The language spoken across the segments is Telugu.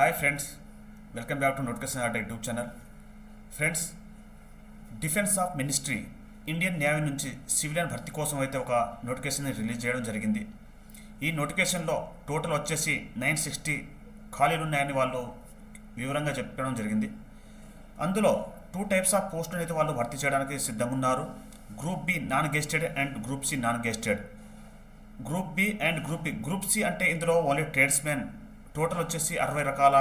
Hi friends welcome back to notification art YouTube channel friends defence of ministry Indian navy నుంచి సివిలియన్ భర్తీ కోసం అయితే ఒక నోటిఫికేషన్ని రిలీజ్ చేయడం జరిగింది. ఈ నోటిఫికేషన్లో టోటల్ వచ్చేసి నైన్ సిక్స్టీ ఖాళీలు ఉన్నాయని వాళ్ళు వివరంగా చెప్పడం జరిగింది. అందులో టూ టైప్స్ ఆఫ్ పోస్టులు అయితే వాళ్ళు భర్తీ చేయడానికి సిద్ధంగా ఉన్నారు group B non gazetted and group C non gazetted group B and group B group C అంటే ఇందులో ఓన్లీ ట్రేడ్స్మెన్ టోటల్ వచ్చేసి అరవై రకాల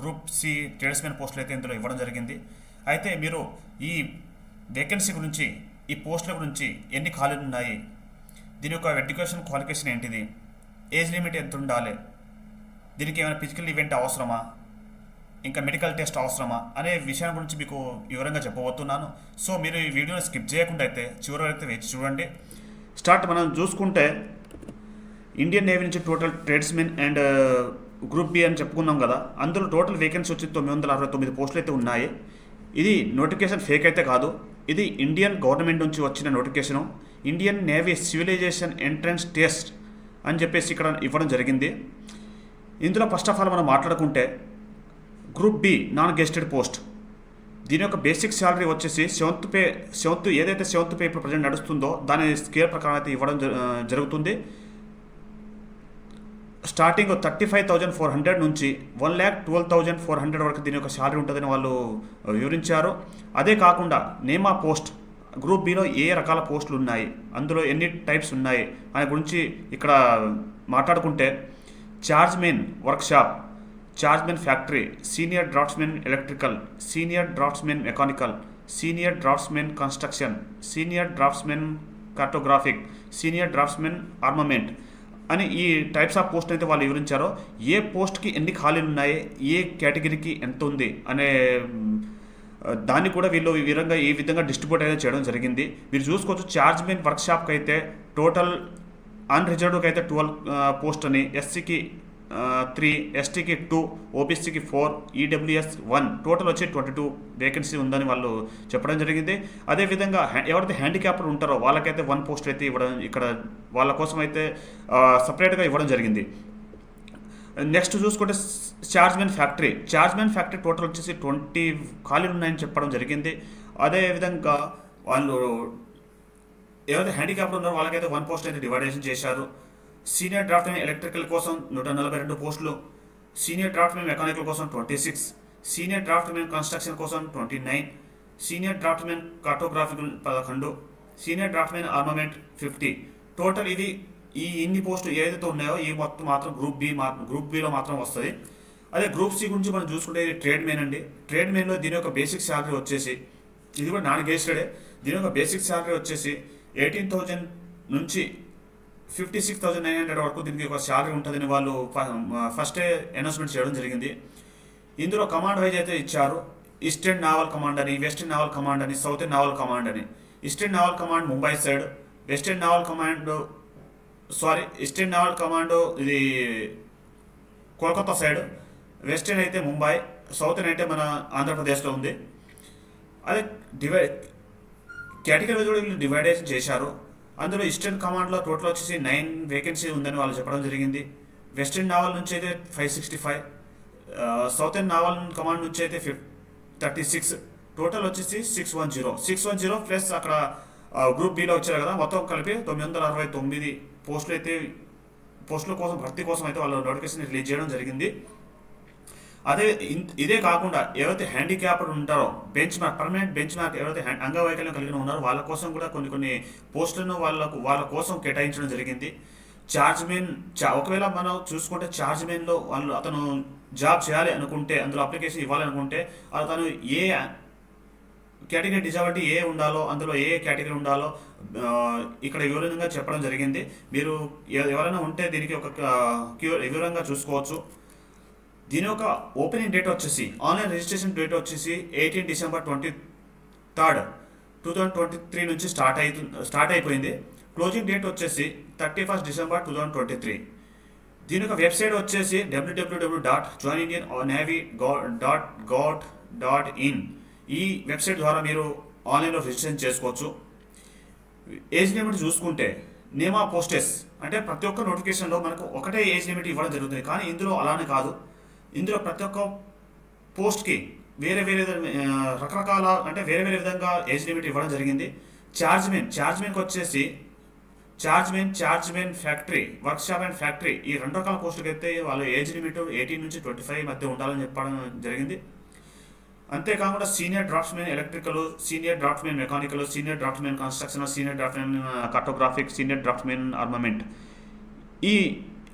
గ్రూప్ సి ట్రేడ్స్మెన్ పోస్టులు అయితే ఇందులో ఇవ్వడం జరిగింది. అయితే మీరు ఈ వేకెన్సీ గురించి ఈ పోస్టుల గురించి ఎన్ని ఖాళీలు ఉన్నాయి? దీని యొక్క ఎడ్యుకేషన్ క్వాలిఫికేషన్ ఏంటిది? ఏజ్ లిమిట్ ఎంత ఉండాలి? దీనికి ఏమైనా ఫిజికల్ ఈవెంట్ అవసరమా? ఇంకా మెడికల్ టెస్ట్ అవసరమా? అనే విషయం గురించి మీకు వివరంగా చెప్పబోతున్నాను. సో మీరు ఈ వీడియోని స్కిప్ చేయకుండా అయితే చివరి అయితే వేచి చూడండి. స్టార్ట్ మనం చూసుకుంటే ఇండియన్ నేవీ నుంచి total tradesmen and group B అని చెప్పుకున్నాం కదా అందులో టోటల్ వేకెన్సీ వచ్చి తొమ్మిది వందల అరవై తొమ్మిది పోస్టులు అయితే ఉన్నాయి. ఇది నోటిఫికేషన్ ఫేక్ అయితే కాదు ఇది ఇండియన్ గవర్నమెంట్ నుంచి వచ్చిన notification Indian navy civilization entrance test అని చెప్పేసి ఇక్కడ ఇవ్వడం జరిగింది. ఇందులో ఫస్ట్ ఆఫ్ ఆల్ మనం మాట్లాడుకుంటే group B non gazetted post దీని యొక్క బేసిక్ శాలరీ వచ్చేసి సెవెంత్ పే సెవెంత్ ఏదైతే సెవెంత్ పే ఇప్పుడు ప్రజెంట్ నడుస్తుందో దాని స్కేల్ ప్రకారం అయితే ఇవ్వడం జ- జరుగుతుంది. Starting thirty five thousand four hundred నుంచి one lakh twelve thousand four hundred వరకు దీని యొక్క శాలరీ ఉంటుందని వాళ్ళు వివరించారు. అదే కాకుండా నేమా పోస్ట్ గ్రూప్ బిలో ఏ రకాల పోస్టులు ఉన్నాయి అందులో ఎన్ని టైప్స్ ఉన్నాయి అనే గురించి ఇక్కడ మాట్లాడుకుంటే chargeman workshop chargeman factory senior draughtsmen electrical senior draughtsmen mechanical senior draughtsmen construction senior draughtsmen cartographic senior draughtsmen armament అని ఈ టైప్స్ ఆఫ్ పోస్ట్ అయితే వాళ్ళు వివరించారో. ఏ పోస్ట్కి ఎన్ని ఖాళీలు ఉన్నాయి? ఏ కేటగిరీకి ఎంత ఉంది? అనే దాన్ని కూడా వీళ్ళు ఈ విధంగా ఈ విధంగా డిస్ట్రిబ్యూట్ అయితే చేయడం జరిగింది. మీరు చూసుకోవచ్చు చార్జ్మెన్ వర్క్షాప్కి అయితే టోటల్ అన్రిజర్వ్డ్కి అయితే ట్వెల్వ్ పోస్ట్ అని ఎస్సీకి త్రీ ఎస్టీకి టూ ఓబీసీకి ఫోర్ ఈడబ్ల్యూఎస్ వన్ టోటల్ వచ్చి ట్వంటీ టూ వేకెన్సీ ఉందని వాళ్ళు చెప్పడం జరిగింది. అదేవిధంగా ఎవరైతే హ్యాండిక్యాప్డ్ ఉంటారో వాళ్ళకైతే వన్ పోస్ట్ అయితే ఇవ్వడం ఇక్కడ వాళ్ళ కోసం అయితే సపరేట్గా ఇవ్వడం జరిగింది. నెక్స్ట్ చూసుకుంటే chargeman factory chargeman factory total వచ్చేసి ట్వంటీ ఖాళీలు ఉన్నాయని చెప్పడం జరిగింది. అదేవిధంగా వాళ్ళు ఎవరైతే హ్యాండిక్యాప్డ్ ఉన్నారో వాళ్ళకైతే వన్ పోస్ట్ అయితే డివైడేషన్ చేశారు. సీనియర్ డ్రాఫ్ట్మెన్ ఎలక్ట్రికల్ కోసం నూట నలభై రెండు పోస్టులు సీనియర్ డ్రాఫ్ట్మెన్ మెకానికల్ కోసం twenty six senior draftsmen construction కోసం twenty nine senior draftsmen cartographical పదకొండు senior draftsmen armament fifty. Total ఇది ఈ ఇన్ని పోస్టులు ఏదైతే ఉన్నాయో ఈ మొత్తం మాత్రం గ్రూప్ బి మా గ్రూప్ బిలో మాత్రం వస్తుంది. అదే గ్రూప్ సి గురించి మనం చూసుకుంటే ఇది ట్రేడ్ మెయిన్ అండి. ట్రేడ్ మెయిన్లో దీని యొక్క బేసిక్ శాలరీ వచ్చేసి ఇది కూడా నాన్ గేస్టెడే దీని యొక్క బేసిక్ శాలరీ వచ్చేసి ఎయిటీన్ థౌజండ్ నుంచి fifty six thousand nine hundred వరకు దీనికి ఒక శాలరీ ఉంటుందని వాళ్ళు ఫస్టే అనౌన్స్మెంట్ చేయడం జరిగింది. ఇందులో కమాండ్ వైజ్ అయితే ఇచ్చారు ఈస్టర్న్ నావల్ కమాండ్ అని వెస్టర్న్ నావల్ కమాండ్ అని సౌతర్న్ నావల్ కమాండ్ అని. Eastern naval command Mumbai side western naval command sorry eastern naval command ఇది కోల్కతా సైడ్ వెస్టర్న్ అయితే ముంబై సౌతర్న్ అయితే మన ఆంధ్రప్రదేశ్లో ఉంది. అదే డివైడ్ కేటగిరీ కూడా వీళ్ళు డివైడేషన్ చేశారు. అందులో ఈస్టర్న్ కమాండ్లో టోటల్ వచ్చేసి నైన్ వేకెన్సీ ఉందని వాళ్ళు చెప్పడం జరిగింది. వెస్టర్న్ నావల్ నుంచి అయితే five sixty five southern naval command నుంచి అయితే ఫిఫ్ థర్టీ సిక్స్ టోటల్ వచ్చేసి six one zero six one zero plus అక్కడ గ్రూప్ బిలో వచ్చారు కదా మొత్తం కలిపి తొమ్మిది వందల అరవై తొమ్మిది పోస్టులు అయితే పోస్టుల కోసం భర్తీ కోసం అయితే వాళ్ళు నోటిఫికేషన్ రిలీజ్ చేయడం జరిగింది. అదే ఇదే కాకుండా ఎవరైతే హ్యాండిక్యాప్డ్ ఉంటారో bench mark permanent bench mark ఎవరైతే హ్యాండ్- అంగవైకల్యం కలిగిన ఉన్నారో వాళ్ళ కోసం కూడా కొన్ని కొన్ని పోస్టులను వాళ్ళకు వాళ్ళ కోసం కేటాయించడం జరిగింది. చార్జ్మెన్ చా ఒకవేళ మనం చూసుకుంటే చార్జ్మెన్లో వాళ్ళు అతను జాబ్ చేయాలి అనుకుంటే అందులో అప్లికేషన్ ఇవ్వాలనుకుంటే అతను ఏ కేటగిరీ డిజాబిలిటీ ఏ ఉండాలో అందులో ఏ కేటగిరీ ఉండాలో ఇక్కడ వివరంగా చెప్పడం జరిగింది. మీరు ఎవరైనా ఉంటే దీనికి ఒక వివరంగా చూసుకోవచ్చు. దీని యొక్క ఓపెనింగ్ డేట్ వచ్చేసి ఆన్లైన్ రిజిస్ట్రేషన్ డేట్ వచ్చేసి eighteen December twenty third two thousand twenty three నుంచి స్టార్ట్ అయి స్టార్ట్ అయిపోయింది. క్లోజింగ్ డేట్ వచ్చేసి thirty first December two thousand twenty three దీని యొక్క వెబ్సైట్ వచ్చేసి డబ్ల్యూడబ్ల్యూడబ్ల్యూ dot join Indian navy dot gov dot in ఈ వెబ్సైట్ ద్వారా మీరు ఆన్లైన్లో రిజిస్ట్రేషన్ చేసుకోవచ్చు. ఏజ్ లిమిట్ చూసుకుంటే నేమా పోస్టెస్ అంటే ప్రతి ఒక్క నోటిఫికేషన్లో మనకు ఒకటే ఏజ్ లిమిట్ ఇవ్వడం జరుగుతుంది. కానీ ఇందులో అలానే కాదు. ఇందులో ప్రతి ఒక్క పోస్ట్కి వేరే వేరే రకరకాల అంటే వేరే వేరే విధంగా ఏజ్ లిమిట్ ఇవ్వడం జరిగింది. చార్జ్మెన్ ఛార్జ్మెన్కి వచ్చేసి chargeman chargeman factory workshop and factory ఈ రెండు రకాల పోస్టులకి అయితే వాళ్ళ ఏజ్ లిమిట్ ఎయిటీన్ నుంచి ట్వంటీ ఫైవ్ మధ్య ఉండాలని చెప్పడం జరిగింది. అంతేకాకుండా senior draughtsmen electrical senior draughtsmen mechanical senior draughtsmen construction senior draughtsmen cartographic senior draughtsmen armament ఈ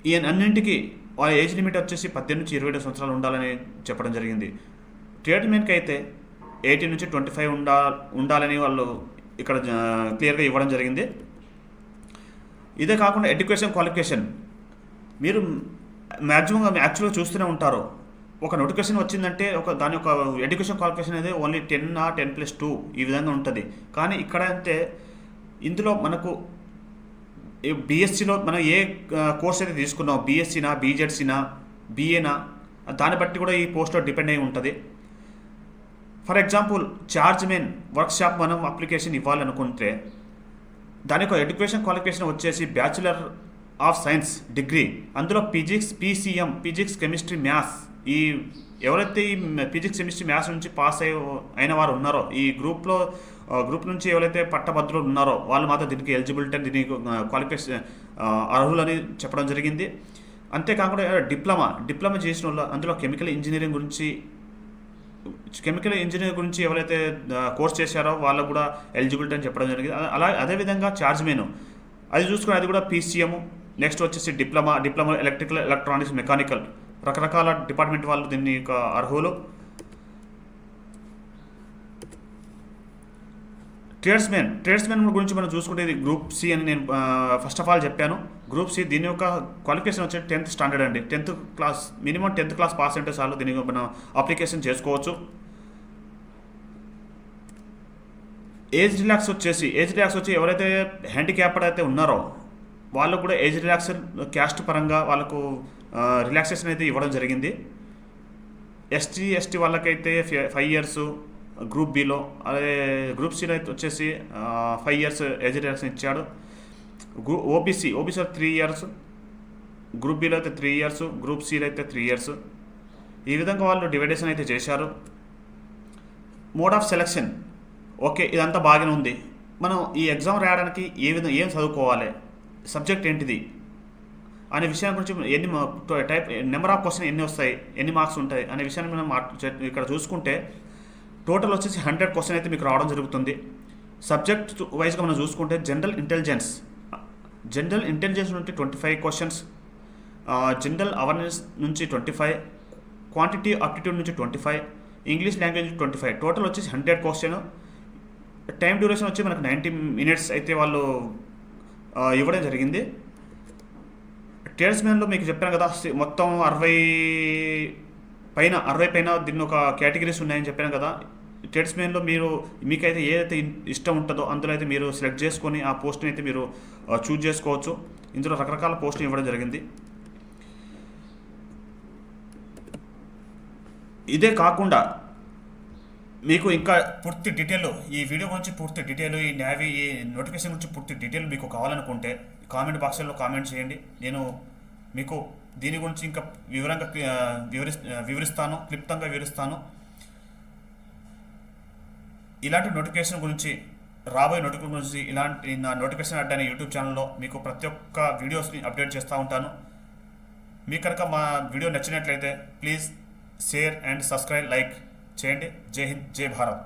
ఈ అన్నింటికి వాళ్ళ ఏజ్ లిమిట్ వచ్చేసి పద్దెనిమిది నుంచి ఇరవై ఏడు సంవత్సరాలు ఉండాలని చెప్పడం జరిగింది. ట్రీట్మెంట్కి అయితే ఎయిటీన్ నుంచి ట్వంటీ ఫైవ్ ఉండా ఉండాలని వాళ్ళు ఇక్కడ క్లియర్గా ఇవ్వడం జరిగింది. ఇదే కాకుండా ఎడ్యుకేషన్ క్వాలిఫికేషన్ మీరు మ్యాక్సిమంగా యాక్చువల్గా చూస్తూనే ఉంటారు. ఒక నోటిఫికేషన్ వచ్చిందంటే ఒక దాని యొక్క ఎడ్యుకేషన్ క్వాలిఫికేషన్ అనేది ఓన్లీ టెన్ ఆ టెన్ ప్లస్ టూ ఈ విధంగా ఉంటుంది. కానీ ఇక్కడ అంటే ఇందులో మనకు బీఎస్సీలో మనం ఏ కోర్స్ అయితే తీసుకున్నాం బీఎస్సీనా బీజెడ్సీనా బీఏనా దాన్ని బట్టి కూడా ఈ పోస్ట్లో డిపెండ్ అయి ఉంటుంది. For example chargeman workshop మనం అప్లికేషన్ ఇవ్వాలనుకుంటే దాని యొక్క ఎడ్యుకేషన్ క్వాలిఫికేషన్ వచ్చేసి బ్యాచులర్ ఆఫ్ సైన్స్ డిగ్రీ అందులో physics PCM physics chemistry maths ఈ ఎవరైతే ఈ ఫిజిక్స్ కెమిస్ట్రీ మ్యాథ్స్ నుంచి పాస్ అయి అయిన వారు ఉన్నారో ఈ గ్రూప్లో గ్రూప్ నుంచి ఎవరైతే పట్టభద్రులు ఉన్నారో వాళ్ళు మాత్రం దీనికి ఎలిజిబిలిటీ అని దీనికి క్వాలిఫికేషన్ అర్హులని చెప్పడం జరిగింది. అంతేకాకుండా డిప్లొమా డిప్లొమా చేసిన వాళ్ళు అందులో కెమికల్ ఇంజనీరింగ్ గురించి కెమికల్ ఇంజనీర్ గురించి ఎవరైతే కోర్స్ చేశారో వాళ్ళకు కూడా ఎలిజిబిలిటీ అని చెప్పడం జరిగింది. అలా- అదేవిధంగా చార్జ్ మెను. అది చూసుకుని అది కూడా పీసీఎం నెక్స్ట్ వచ్చేసి diploma diploma electrical electronics mechanical రకరకాల డిపార్ట్మెంట్ వాళ్ళు దీన్ని యొక్క అర్హులు. ట్రేడ్స్మెన్ ట్రేడ్స్మెన్ గురించి మనం చూసుకుంటే ఇది గ్రూప్ సి అని నేను ఫస్ట్ ఆఫ్ ఆల్ చెప్పాను. గ్రూప్ సి దీని యొక్క క్వాలిఫికేషన్ వచ్చి టెన్త్ స్టాండర్డ్ అండి. Tenth class minimum tenth class pass అంటే చాలు. దీనికి మనం అప్లికేషన్ చేసుకోవచ్చు. ఏజ్ రిలాక్స్ వచ్చేసి ఏజ్ రిలాక్స్ వచ్చి ఎవరైతే హ్యాండిక్యాప్డ్ అయితే ఉన్నారో వాళ్ళకు కూడా ఏజ్ రిలాక్స్ క్యాస్ట్ పరంగా వాళ్ళకు రిలాక్సేషన్ అయితే ఇవ్వడం జరిగింది. ఎస్టీ ఎస్టీ వాళ్ళకైతే ఫైవ్ ఇయర్స్ గ్రూప్ బిలో అదే గ్రూప్ సిలో అయితే వచ్చేసి ఫైవ్ ఇయర్స్ ఏజ్ ఇచ్చాడు. గ్రూ OBC OBC three years group below అయితే త్రీ ఇయర్స్ గ్రూప్ సిలో అయితే త్రీ ఇయర్స్ ఈ విధంగా వాళ్ళు డివైడేషన్ అయితే చేశారు. మోడ్ ఆఫ్ సెలెక్షన్ ఓకే ఇదంతా బాగానే ఉంది. మనం ఈ ఎగ్జామ్ రాయడానికి ఏ విధంగా ఏం చదువుకోవాలి? సబ్జెక్ట్ ఏంటిది? అనే విషయం గురించి ఎన్ని టైప్ నెంబర్ ఆఫ్ క్వశ్చన్ ఎన్ని వస్తాయి? ఎన్ని మార్క్స్ ఉంటాయి? అనే విషయాన్ని మనం ఇక్కడ చూసుకుంటే టోటల్ వచ్చేసి హండ్రెడ్ క్వశ్చన్ అయితే మీకు రావడం జరుగుతుంది. సబ్జెక్ట్ వైజ్గా మనం చూసుకుంటే జనరల్ ఇంటెలిజెన్స్ జనరల్ ఇంటెలిజెన్స్ నుండి twenty five questions general awareness నుంచి ట్వంటీ ఫైవ్ క్వాంటిటీ ఆప్టిట్యూడ్ నుంచి twenty five English language twenty five. Total వచ్చేసి హండ్రెడ్ క్వశ్చన్. టైం డ్యూరేషన్ వచ్చి మనకు నైంటీ మినిట్స్ అయితే వాళ్ళు ఇవ్వడం జరిగింది. ట్రేడ్స్మెన్లో మీకు చెప్పాను కదా మొత్తం అరవై పైన అరవై పైన దీన్ని ఒక కేటగిరీస్ ఉన్నాయని చెప్పాను కదా. ట్రేడ్స్మెన్లో మీరు మీకైతే ఏదైతే ఇష్టం ఉంటుందో అందులో అయితే మీరు సెలెక్ట్ చేసుకొని ఆ పోస్ట్ని అయితే మీరు చూజ్ చేసుకోవచ్చు. ఇందులో రకరకాల పోస్టులు ఇవ్వడం జరిగింది. ఇదే కాకుండా మీకు ఇంకా పూర్తి డీటెయిల్ ఈ వీడియో గురించి పూర్తి డీటెయిల్ ఈ నావీ ఈ నోటిఫికేషన్ గురించి పూర్తి డీటెయిల్ మీకు కావాలనుకుంటే కామెంట్ బాక్స్లో కామెంట్ చేయండి. నేను మీకు దీని గురించి ఇంకా వివరంగా వివరి వివరిస్తాను క్లుప్తంగా వివరిస్తాను. ఇలాంటి నోటిఫికేషన్ గురించి రాబోయే నోటిఫికేషన్ గురించి ఇలాంటి నా నోటిఫికేషన్ అడ్డా అనే యూట్యూబ్ ఛానల్లో మీకు ప్రతి ఒక్క వీడియోస్ని అప్డేట్ చేస్తూ ఉంటాను. మీకు కనుక మా వీడియో నచ్చినట్లయితే please share and subscribe like చేయండి. జై హింద్ జై భారత్.